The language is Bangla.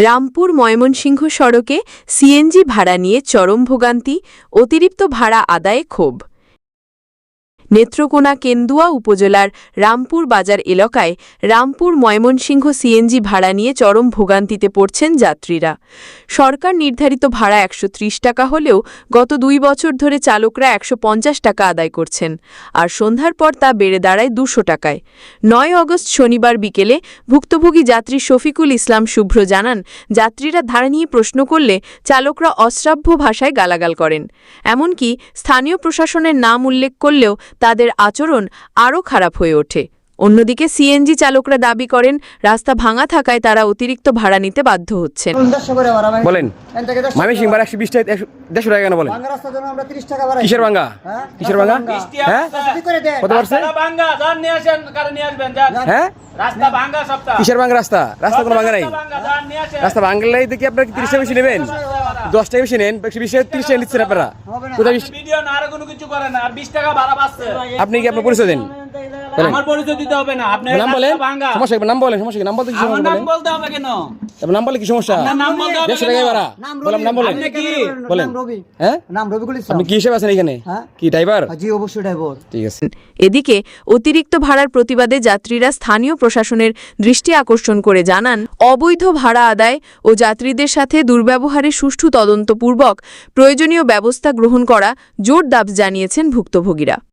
রামপুর ময়মনসিংহ সড়কে সিএনজি ভাড়া নিয়ে চরম ভোগান্তি অতিরিক্ত ভাড়া আদায়ে ক্ষোভ। নেত্রকোনা কেন্দুয়া উপজেলার রামপুর বাজার এলাকায় রামপুর ময়মনসিংহ সিএনজি ভাড়া নিয়ে চরম ভোগান্তিতে পড়ছেন যাত্রীরা। সরকার নির্ধারিত ভাড়া একশো ত্রিশ টাকা হলেও গত দুই বছর ধরে চালকরা একশো পঞ্চাশ টাকা আদায় করছেন আর সন্ধ্যার পর তা বেড়ে দাঁড়ায় দুশো টাকায়। নয় অগস্ট শনিবার বিকেলে ভুক্তভোগী যাত্রী শফিকুল ইসলাম শুভ্র জানান, যাত্রীরা ধারা নিয়ে প্রশ্ন করলে চালকরা অশ্রাব্য ভাষায় গালাগাল করেন। এমনকি স্থানীয় প্রশাসনের নাম উল্লেখ করলেও তাদের আচরণ আরও খারাপ হয়ে ওঠে। অন্যদিকে সিএনজি চালকরা দাবি করেন রাস্তা ভাঙা থাকায় তারা অতিরিক্ত ভাড়া নিতে বাধ্য হচ্ছেন। বলেন এখান থেকে দেড়শো মামি একশো বিশ টাকা দেড়শো টাকা কেন বলেন? ভাঙা রাস্তার জন্য আমরা তিরিশ টাকা ভাড়া কিসের ভাঙ্গা হ্যাঁ? কিসের ভাঙ্গা হ্যাঁ? কত পারছে হ্যাঁ? রাস্তা ভাঙ্গা কিসের ভাঙ্গা রাস্তা? রাস্তা কোনো ভাঙ্গা নাই? রাস্তা ভাঙ্গা যান নিয়ে আসেন। রাস্তা ভাঙলেই দেখি আপনার কি তিরিশ টাকা বেশি নেবেন? দশ টাকা বেশি নেন বিশ তিরিশ টাকা নিচ্ছেন আপনারা। কোথায় বিশ ভিডিও না আর কোনো কিছু করে আর 20 টাকা ভাড়া পাচ্ছে। আপনি কি আপনার পরিচয় দেন? আমার পরিচয় দিতে হবে না আপনি নাম বলেন। সমস্যা নাম বলেন সমস্যা নাম বলতে কি সমস্যা নাম বলতে হবে কেন? আপনার নাম বলে কি সমস্যা? নাম বলতে হবে দেড়শো টাকা ভাড়া বললাম নাম বলেন। কি? বলেন। হ্যাঁ? নাম রবিকুল ইসলাম। আপনি কি হিসেবে আছেন এখানে? কি ড্রাইভার? জি অবশ্যই ড্রাইভার। ঠিক আছে। এদিকে অতিরিক্ত ভাড়ার প্রতিবাদে যাত্রীরা স্থানীয় প্রশাসনের দৃষ্টি আকর্ষণ করে জানান অবৈধ ভাড়া আদায় ও যাত্রীদের সাথে দুর্ব্যবহারে সুষ্ঠু তদন্তপূর্বক প্রয়োজনীয় ব্যবস্থা গ্রহণ করা জোর দাব জানিয়েছেন ভুক্তভোগীরা।